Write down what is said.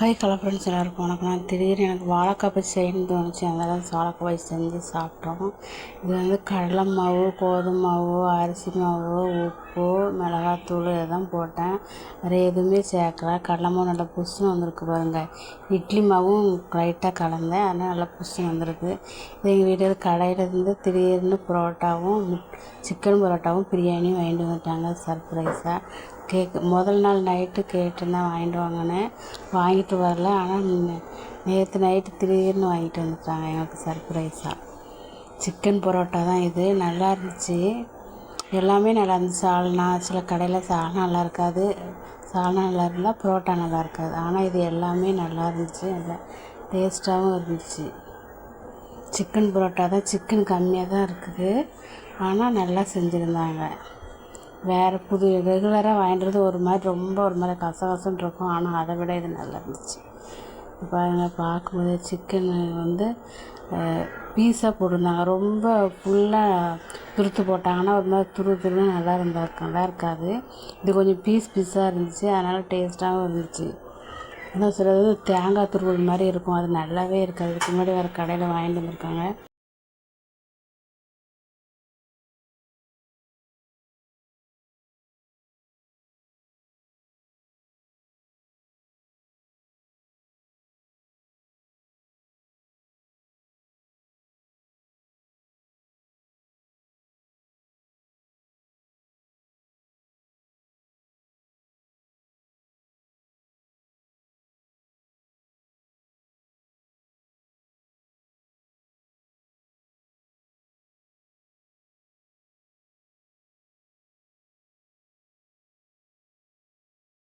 Hi கலா friends எல்லாருக்கும் வணக்கம் திடீர்னு எனக்கு வாழைக்காய் பஜ்ஜி செய்யணும்னு தோணுச்சு. அதனால் வாழைக்காய் பஜ்ஜி செஞ்சு சாப்பிட்டோம். இது வந்து கடலை மாவு கோதுமை மாவு அரிசி மாவு உப்பு மிளகாத்தூள் இதெல்லாம் போட்டேன். வேறு எதுவுமே சேர்க்கல. கடலை மாவு நல்லா புஷ்ஷுன்னு வந்திருக்கு பாருங்கள் இட்லி மாவும் லைட்டாக கலந்தேன். அதனால் நல்லா புஷ்ஷுன்னு வந்திருக்கு. இது எங்கள் வீட்டில் கடையில் இருந்து திடீர்னு பரோட்டாவும் சிக்கன் பரோட்டாவும் பிரியாணியும் வாங்கிட்டு வந்துட்டாங்க. சர்ப்ரைஸாக கேக்கு முதல் நாள் நைட்டு கேட்டுருந்தேன் வாங்கிட்டு வாங்கினேன். வாங்கிட்டு வரல. ஆனால் நேற்று நைட்டு திடீர்னு வாங்கிட்டு வந்துட்டாங்க எனக்கு சர்ப்ரைஸாக சிக்கன் பரோட்டா தான் இது. நல்லா இருந்துச்சு. எல்லாமே நல்லா இருந்துச்சு. சால்னா சில கடையில் சால்னா நல்லா இருக்காது. சால்னா நல்லா இருந்தால் பரோட்டா நல்லா இருக்காது. ஆனால் இது எல்லாமே நல்லா இருந்துச்சு. நல்லா டேஸ்ட்டாகவும் இருந்துச்சு. சிக்கன் பரோட்டா தான். சிக்கன் கம்மியாக தான் இருக்குது. ஆனால் நல்லா செஞ்சுருந்தாங்க. வேறு புது ரெகுலராக வாங்கிட்டு ஒரு மாதிரி ரொம்ப ஒரு மாதிரி கசகசன்னு இருக்கும். ஆனால் அதை விட இது நல்லா இருந்துச்சு. பாருங்க பார்க்கும்போது சிக்கன் வந்து பீஸாக போட்டிருந்தாங்க. ரொம்ப ஃபுல்லாக துருத்து போட்டாங்கன்னா ஒரு மாதிரி துரு துருன்னு நல்லா இருந்தா நல்லா இருக்காது. இது கொஞ்சம் பீஸ் பீஸாக இருந்துச்சு. அதனால் டேஸ்ட்டாகவும் இருந்துச்சு. இன்னும் சிலது தேங்காய் துருவல் மாதிரி இருக்கும். அது நல்லாவே இருக்காது. இதுக்கு முன்னாடி வேறு கடையில் வாங்கிட்டு வந்திருக்காங்க.